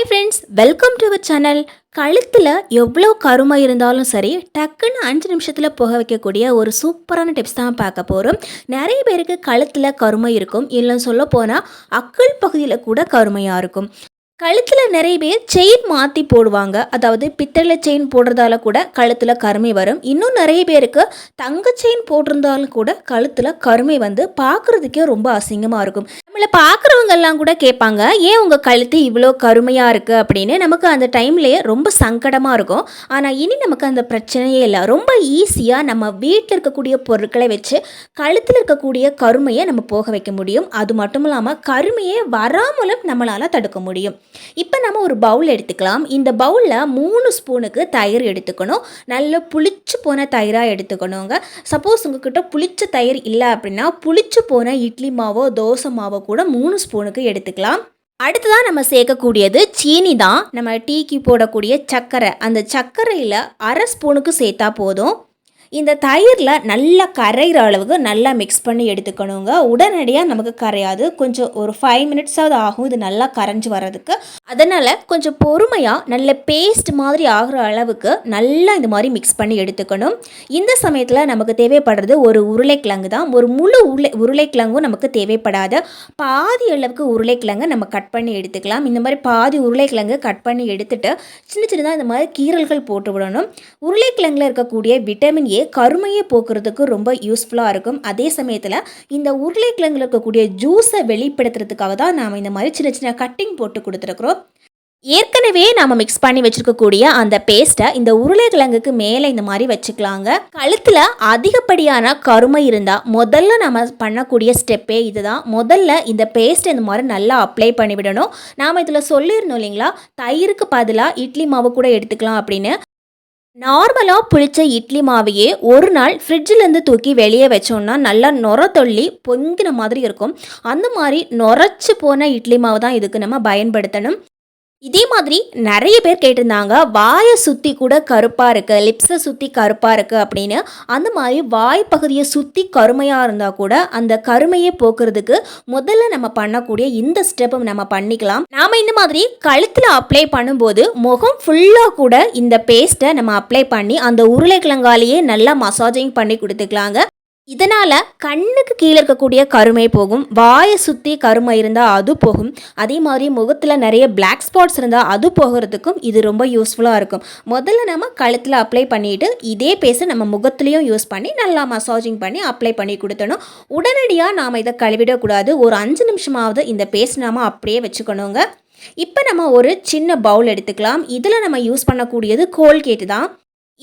Hi friends welcome to our channel கழுத்தில் எவ்வளோ கருமை இருந்தாலும் சரி டக்குன்னு அஞ்சு நிமிஷத்தில் போக வைக்கக்கூடிய ஒரு சூப்பரான டிப்ஸ் தான் பார்க்க போகிறோம் நிறைய பேருக்கு கழுத்தில் கருமை இருக்கும். இல்லைன்னு சொல்ல போனால் அக்கல் பகுதியில் கூட கருமையாக இருக்கும். கழுத்தில் நிறைய பேர் செயின் மாற்றி போடுவாங்க. அதாவது பித்தளை செயின் போடுறதால கூட கழுத்தில் கருமை வரும். இன்னும் நிறைய பேருக்கு தங்க செயின் போட்டிருந்தாலும் கூட கழுத்தில் கருமை வந்து பார்க்குறதுக்கே ரொம்ப அசிங்கமாக இருக்கும். நம்மளை பார்க்குறவங்க எல்லாம் கூட கேட்பாங்க ஏன் உங்கள் கழுத்து இவ்வளோ கருமையாக இருக்குது அப்படின்னு. நமக்கு அந்த டைம்லேயே ரொம்ப சங்கடமாக இருக்கும். ஆனால் இனி நமக்கு அந்த பிரச்சனையே இல்லை. ரொம்ப ஈஸியாக நம்ம வீட்டில் இருக்கக்கூடிய பொருட்களை வச்சு கழுத்தில் இருக்கக்கூடிய கருமையை நம்ம போக வைக்க முடியும். அது மட்டும் இல்லாமல் கருமையே வராமலும் நம்மளால் தடுக்க முடியும். இப்போ நம்ம ஒரு பவுல் எடுத்துக்கலாம். இந்த பவுலில் மூணு ஸ்பூனுக்கு தயிர் எடுத்துக்கணும். நல்ல புளிச்சு போன தயிராக எடுத்துக்கணுங்க. சப்போஸ் உங்ககிட்ட புளிச்ச தயிர் இல்லை அப்படின்னா புளிச்சு போன இட்லி மாவோ தோசை மாவோ கூட மூணு ஸ்பூனுக்கு எடுத்துக்கலாம். அடுத்ததாக நம்ம சேர்க்கக்கூடியது சீனி தான். நம்ம டீக்கு போடக்கூடிய சர்க்கரை. அந்த சர்க்கரையில் அரை ஸ்பூனுக்கு சேர்த்தா போதும். இந்த தயிரில் நல்லா கரைகிற அளவுக்கு நல்லா மிக்ஸ் பண்ணி எடுத்துக்கணுங்க. உடனடியாக நமக்கு கரையாது. கொஞ்சம் ஒரு ஃபைவ் மினிட்ஸாவது ஆகும். இது நல்லா கரைஞ்சி வர்றதுக்கு. அதனால் கொஞ்சம் பொறுமையாக நல்ல பேஸ்ட் மாதிரி ஆகிற அளவுக்கு நல்லா இந்த மாதிரி மிக்ஸ் பண்ணி எடுத்துக்கணும். இந்த சமயத்தில் நமக்கு தேவைப்படுறது ஒரு உருளைக்கிழங்கு தான். ஒரு முழு உருளை உருளைக்கிழங்கும் நமக்கு தேவைப்படாது. பாதி அளவுக்கு உருளைக்கிழங்கு நம்ம கட் பண்ணி எடுத்துக்கலாம். இந்த மாதிரி பாதி உருளைக்கிழங்கு கட் பண்ணி எடுத்துட்டு சின்ன சின்னதாக இந்த மாதிரி கீரல்கள் போட்டு விடணும். உருளைக்கிழங்குல இருக்கக்கூடிய விட்டமின் ஏ கருமையை போக்குறதுக்கு ரொம்ப யூஸ்ஃபுல்லாக இருக்கும். அதே சமயத்தில் இந்த உருளைக்கிழங்குல இருக்கக்கூடிய ஜூஸை வெளிப்படுத்துறதுக்காக தான் நாம் இந்த மாதிரி சின்ன சின்ன கட்டிங் போட்டு கொடுத்துருக்குறோம். ஏற்கனவே நாம் மிக்ஸ் பண்ணி வச்சுருக்கக்கூடிய அந்த பேஸ்ட்டை இந்த உருளைக்கிழங்குக்கு மேலே இந்த மாதிரி வச்சுக்கலாங்க. கழுத்தில் அதிகப்படியான கருமை இருந்தால் முதல்ல நம்ம பண்ணக்கூடிய ஸ்டெப்பே இதுதான். முதல்ல இந்த பேஸ்ட்டை இந்த மாதிரி நல்லா அப்ளை பண்ணிவிடணும். நாம் இதில் சொல்லியிருந்தோம் இல்லைங்களா? தயிருக்கு பதிலாக இட்லி மாவு கூட எடுத்துக்கலாம் அப்படின்னு. நார்மலாக புளிச்ச இட்லி மாவையே ஒரு நாள் ஃப்ரிட்ஜிலேருந்து தூக்கி வெளியே வச்சோம்னா நல்லா நொர தொள்ளி பொங்கின மாதிரி இருக்கும். அந்த மாதிரி நொரைச்சி போன இட்லி மாவு தான் இதுக்கு நம்ம பயன்படுத்தணும். இதே மாதிரி நிறைய பேர் கேட்டிருந்தாங்க வாயை சுற்றி கூட கருப்பாக இருக்குது லிப்ஸை சுற்றி கருப்பாக இருக்குது அப்படின்னு. அந்த மாதிரி வாய் பகுதியை சுற்றி கருமையாக இருந்தால் கூட அந்த கருமையை போக்குறதுக்கு முதல்ல நம்ம பண்ணக்கூடிய இந்த ஸ்டெப்பை நம்ம பண்ணிக்கலாம். நாம் இந்த மாதிரி கழுத்தில் அப்ளை பண்ணும்போது முகம் ஃபுல்லாக கூட இந்த பேஸ்ட்டை நம்ம அப்ளை பண்ணி அந்த உருளைக்கிழங்காலேயே நல்லா மசாஜிங் பண்ணி கொடுத்துக்கலாங்க. இதனால் கண்ணுக்கு கீழே இருக்கக்கூடிய கருமை போகும் வாயை சுற்றி கருமை இருந்தால் அது போகும். அதே மாதிரி முகத்தில் நிறைய பிளாக் ஸ்பாட்ஸ் இருந்தால் அது போகிறதுக்கும் இது ரொம்ப யூஸ்ஃபுல்லாக இருக்கும். முதல்ல நம்ம கழுத்தில் அப்ளை பண்ணிவிட்டு இதே பேச நம்ம முகத்துலேயும் யூஸ் பண்ணி நல்லா மசாஜிங் பண்ணி அப்ளை பண்ணி கொடுத்தணும் உடனடியாக நாம் இதை கழுவிடக்கூடாது ஒரு அஞ்சு நிமிஷமாவது இந்த பேஸ்ட் நாம் அப்படியே வச்சுக்கணுங்க. இப்போ நம்ம ஒரு சின்ன பவுல் எடுத்துக்கலாம். இதில் நம்ம யூஸ் பண்ணக்கூடியது கோல்கேட்டு தான்.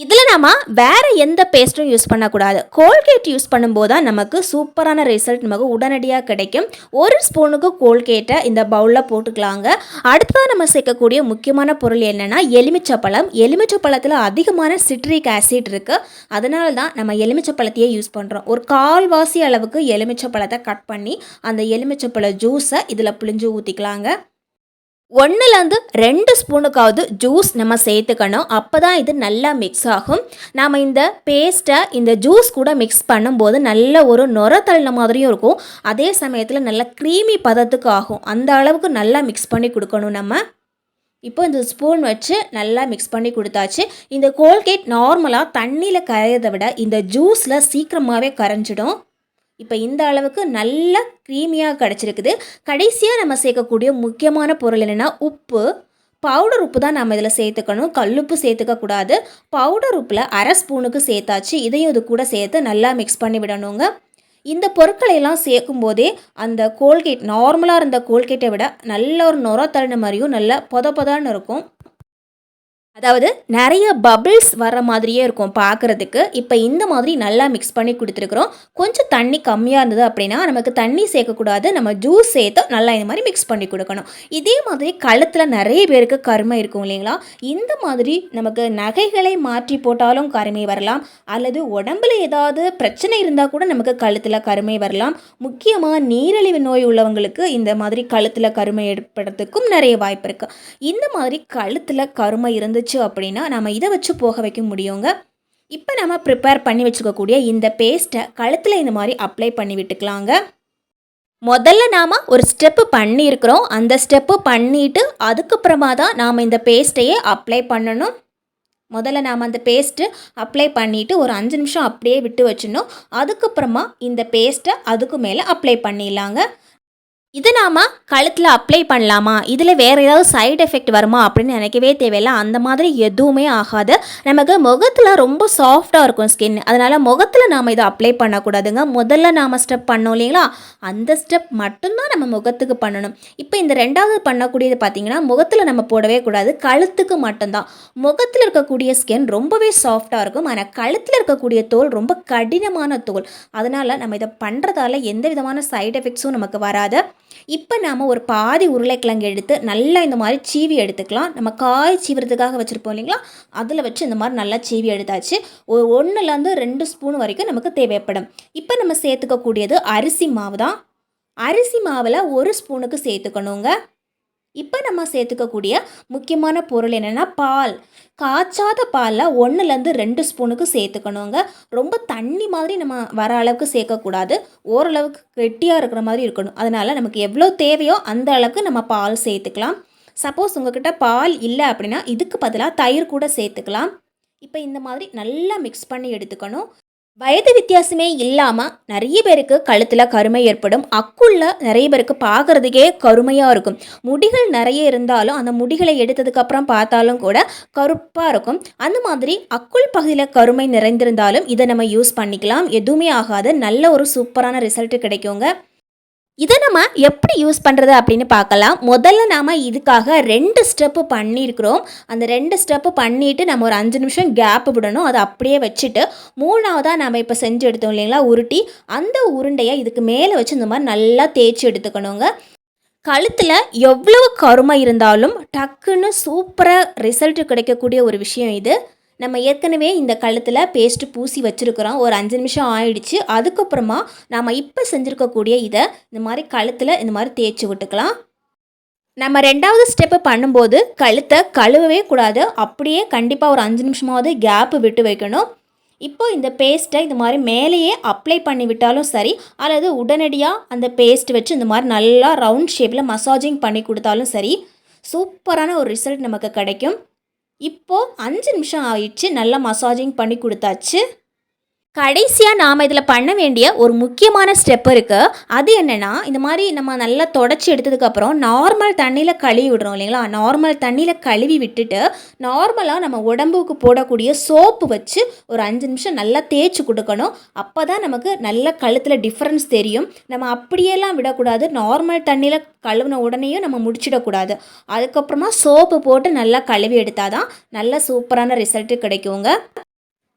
இதில் நம்ம வேறு எந்த பேஸ்ட்டும் யூஸ் பண்ணக்கூடாது. கோல்கேட் யூஸ் பண்ணும்போது தான் நமக்கு சூப்பரான ரிசல்ட் நமக்கு உடனடியாக கிடைக்கும். ஒரு ஸ்பூனுக்கு கோல்கேட்டை இந்த பவுலில் போட்டுக்கலாங்க. அடுத்ததாக நம்ம சேர்க்கக்கூடிய முக்கியமான பொருள் என்னென்னா எலுமிச்சப்பழம். எலுமிச்சப்பழத்தில் அதிகமான சிட்ரிக் ஆசிட் இருக்குது அதனால தான் நம்ம எலுமிச்சப்பழத்தையே யூஸ் பண்ணுறோம் ஒரு கால்வாசி அளவுக்கு எலுமிச்சப்பழத்தை கட் பண்ணி அந்த எலுமிச்சப்பழ ஜூஸை இதில் புளிஞ்சு ஊற்றிக்கலாங்க ஒன்றுலேருந்து ரெண்டு ஸ்பூனுக்காவது ஜூஸ் நம்ம சேர்த்துக்கணும். அப்போ தான் இது நல்லா மிக்ஸ் ஆகும். நாம் இந்த பேஸ்ட்டை இந்த ஜூஸ் கூட மிக்ஸ் பண்ணும்போது நல்ல ஒரு நுர தள்ளின மாதிரியும் இருக்கும். அதே சமயத்தில் நல்ல க்ரீமி பதத்துக்கு ஆகும். அந்த அளவுக்கு நல்லா மிக்ஸ் பண்ணி கொடுக்கணும் நம்ம. இப்போ இந்த ஸ்பூன் வச்சு நல்லா மிக்ஸ் பண்ணி கொடுத்தாச்சு. இந்த கோல்கேட் நார்மலாக தண்ணியில் கரையிறதை விட இந்த ஜூஸில் சீக்கிரமாகவே கரைஞ்சிடும். இப்போ இந்த அளவுக்கு நல்ல க்ரீமியாக கிடச்சிருக்குது. கடைசியாக நம்ம சேர்க்கக்கூடிய முக்கியமான பொருள் என்னென்னா உப்பு. பவுடர் உப்பு தான் நம்ம இதில் சேர்த்துக்கணும். கல்லுப்பு சேர்த்துக்கக்கூடாது பவுடர் உப்பில் அரை ஸ்பூனுக்கு சேர்த்தாச்சு. இதையும் இது கூட சேர்த்து நல்லா மிக்ஸ் பண்ணி விடணுங்க. இந்த பொருட்களை எல்லாம் சேர்க்கும் போதே அந்த கோல்கேட் நார்மலாக இருந்த கோல்கேட்டை விட நல்ல ஒரு நுர தள்ளின மாதிரியும் நல்ல பொத பொதான்னு இருக்கும். அதாவது நிறைய பபிள்ஸ் வர மாதிரியே இருக்கும் பார்க்குறதுக்கு. இப்போ இந்த மாதிரி நல்லா மிக்ஸ் பண்ணி கொடுத்துருக்குறோம். கொஞ்சம் தண்ணி கம்மியாக இருந்தது அப்படின்னா நமக்கு தண்ணி சேர்க்கக்கூடாது. நம்ம ஜூஸ் சேர்த்து நல்லா இந்த மாதிரி மிக்ஸ் பண்ணி கொடுக்கணும். இதே மாதிரி கழுத்தில் நிறைய பேருக்கு கருமை இருக்கும் இல்லைங்களா? இந்த மாதிரி நமக்கு நகைகளை மாற்றி போட்டாலும் கருமை வரலாம். அல்லது உடம்புல ஏதாவது பிரச்சனை இருந்தால் கூட நமக்கு கழுத்தில் கருமை வரலாம். முக்கியமாக நீரிழிவு நோய் உள்ளவங்களுக்கு இந்த மாதிரி கழுத்தில் கருமை ஏற்படுறதுக்கும் நிறைய வாய்ப்பு இருக்குது இந்த மாதிரி கழுத்தில் கருமை இருந்துச்சு இருந்துச்சு அப்படின்னா நம்ம இதை வச்சு போக வைக்க முடியுங்க. இப்போ நம்ம ப்ரிப்பேர் பண்ணி வச்சுக்கக்கூடிய இந்த பேஸ்ட்டை கழுத்தில் இந்த மாதிரி அப்ளை பண்ணி விட்டுக்கலாங்க. முதல்ல நாம் ஒரு ஸ்டெப்பு பண்ணியிருக்கிறோம். அந்த ஸ்டெப்பு பண்ணிவிட்டு அதுக்கப்புறமா தான் நாம் இந்த பேஸ்ட்டையே அப்ளை பண்ணணும். முதல்ல நாம் அந்த பேஸ்ட்டு அப்ளை பண்ணிவிட்டு ஒரு அஞ்சு நிமிஷம் அப்படியே விட்டு வச்சிடணும். அதுக்கப்புறமா இந்த பேஸ்ட்டை அதுக்கு மேலே அப்ளை பண்ணிடலாங்க. இது நாம் கழுத்தில் அப்ளை பண்ணலாமா? இதில் வேறு ஏதாவது சைடு எஃபெக்ட் வருமா அப்படின்னு நினைக்கவே தேவையில்லை. அந்த மாதிரி எதுவுமே ஆகாது. நமக்கு முகத்தில் ரொம்ப சாஃப்டாக இருக்கும் ஸ்கின் அதனால் முகத்தில் நாம் இதை அப்ளை பண்ணக்கூடாதுங்க. முதல்ல நாம் ஸ்டெப் பண்ணோம் இல்லைங்களா? அந்த ஸ்டெப் மட்டும்தான் நம்ம முகத்துக்கு பண்ணணும். இப்போ இந்த ரெண்டாவது பண்ணக்கூடியது பார்த்திங்கன்னா முகத்தில் நம்ம போடவே கூடாது. கழுத்துக்கு மட்டும்தான். முகத்தில் இருக்கக்கூடிய ஸ்கின் ரொம்பவே சாஃப்டாக இருக்கும். ஆனால் கழுத்தில் இருக்கக்கூடிய தோல் ரொம்ப கடினமான தோல். அதனால் நம்ம இதை பண்ணுறதால எந்த விதமான சைடு எஃபெக்ட்ஸும் நமக்கு வராது. இப்போ நாம் ஒரு பாதி உருளைக்கிழங்கு எடுத்து நல்லா இந்த மாதிரி சீவி எடுத்துக்கலாம். நம்ம காய் சீவிறதுக்காக வச்சுருப்போம் இல்லைங்களா? அதில் வச்சு இந்த மாதிரி நல்லா சீவி எடுத்தாச்சு. ஒரு ஒன்றுலேருந்து ரெண்டு ஸ்பூன் வரைக்கும் நமக்கு தேவைப்படும். இப்போ நம்ம சேர்த்துக்கக்கூடியது அரிசி மாவு தான் அரிசி மாவில் ஒரு ஸ்பூனுக்கு சேர்த்துக்கணுங்க. இப்போ நம்ம சேர்த்துக்கக்கூடிய முக்கியமான பொருள் என்னென்னா பால். காய்ச்சாத பாலில் ஒன்றுலேருந்து ரெண்டு ஸ்பூனுக்கு சேர்த்துக்கணுங்க. ரொம்ப தண்ணி மாதிரி நம்ம வர அளவுக்கு சேர்க்கக்கூடாது. ஓரளவுக்கு கெட்டியாக இருக்கிற மாதிரி இருக்கணும். அதனால் நமக்கு எவ்வளோ தேவையோ அந்த அளவுக்கு நம்ம பால் சேர்த்துக்கலாம். சப்போஸ் உங்ககிட்ட பால் இல்லை அப்படின்னா இதுக்கு பதிலாக தயிர் கூட சேர்த்துக்கலாம். இப்போ இந்த மாதிரி நல்லா மிக்ஸ் பண்ணி எடுத்துக்கணும். வயது வித்தியாசமே இல்லாமல் நிறைய பேருக்கு கழுத்தில் கருமை ஏற்படும். அக்குள்ள நிறைய பேருக்கு பார்க்குறதுக்கே கருமையாக இருக்கும். முடிகள் நிறைய இருந்தாலும் அந்த முடிகளை எடுத்ததுக்கப்புறம் பார்த்தாலும் கூட கருப்பாக இருக்கும். அந்த மாதிரி அக்குள் பகுதியில் கருமை நிறைந்திருந்தாலும் இதை நம்ம யூஸ் பண்ணிக்கலாம். எதுவுமே ஆகாது. நல்ல ஒரு சூப்பரான ரிசல்ட்டு கிடைக்குங்க. இதை நம்ம எப்படி யூஸ் பண்ணுறது அப்படின்னு பார்க்கலாம். முதல்ல நாம் இதுக்காக ரெண்டு ஸ்டெப்பு பண்ணியிருக்கிறோம். அந்த ரெண்டு ஸ்டெப்பு பண்ணிவிட்டு நம்ம ஒரு அஞ்சு நிமிஷம் கேப் விடணும். அதை அப்படியே வச்சுட்டு மூணாவதாக நம்ம இப்போ செஞ்சு எடுத்தோம் இல்லைங்களா? உருட்டி அந்த உருண்டையை இதுக்கு மேலே வச்சு இந்த மாதிரி நல்லா தேய்ச்சி எடுத்துக்கணுங்க. கழுத்தில் எவ்வளவு கருமை இருந்தாலும் டக்குன்னு சூப்பராக ரிசல்ட் கிடைக்கக்கூடிய ஒரு விஷயம் இது. நம்ம ஏற்கனவே இந்த கழுத்தில் பேஸ்ட்டு பூசி வச்சுருக்கிறோம். ஒரு அஞ்சு நிமிஷம் ஆயிடுச்சு. அதுக்கப்புறமா நாம் இப்போ செஞ்சுருக்கக்கூடிய இதை இந்த மாதிரி கழுத்தில் இந்த மாதிரி தேய்ச்சி விட்டுக்கலாம். நம்ம ரெண்டாவது ஸ்டெப்பு பண்ணும்போது கழுத்தை கழுவவே கூடாது. அப்படியே கண்டிப்பாக ஒரு அஞ்சு நிமிஷமாவது கேப்பு விட்டு வைக்கணும். இப்போ இந்த பேஸ்ட்டை இந்த மாதிரி மேலேயே அப்ளை பண்ணி விட்டாலும் சரி அல்லது உடனடியாக அந்த பேஸ்ட் வச்சு இந்த மாதிரி நல்லா ரவுண்ட் ஷேப்பில் மசாஜிங் பண்ணி கொடுத்தாலும் சரி சூப்பரான ஒரு ரிசல்ட் நமக்கு கிடைக்கும். இப்போது அஞ்சு நிமிஷம் ஆயிடுச்சு நல்லா மசாஜிங் பண்ணி கொடுத்தாச்சு. கடைசியாக நாம் இதில் பண்ண வேண்டிய ஒரு முக்கியமான ஸ்டெப் இருக்குது அது என்னென்னா இந்த மாதிரி நம்ம நல்லா தொடச்சி எடுத்ததுக்கப்புறம் நார்மல் தண்ணியில் கழுவி விடுறோம் இல்லைங்களா? நார்மல் தண்ணியில் கழுவி விட்டுட்டு நார்மலாக நம்ம உடம்புக்கு போடக்கூடிய சோப்பு வச்சு ஒரு அஞ்சு நிமிஷம் நல்லா தேய்ச்சி கொடுக்கணும். அப்போ தான் நமக்கு நல்ல கழுத்தில் டிஃப்ரென்ஸ் தெரியும். நம்ம அப்படியெல்லாம் விடக்கூடாது. நார்மல் தண்ணியில் கழுவின உடனேயும் நம்ம முடிச்சிடக்கூடாது. அதுக்கப்புறமா சோப்பு போட்டு நல்லா கழுவி எடுத்தால் தான் நல்ல சூப்பரான ரிசல்ட்டு கிடைக்குங்க.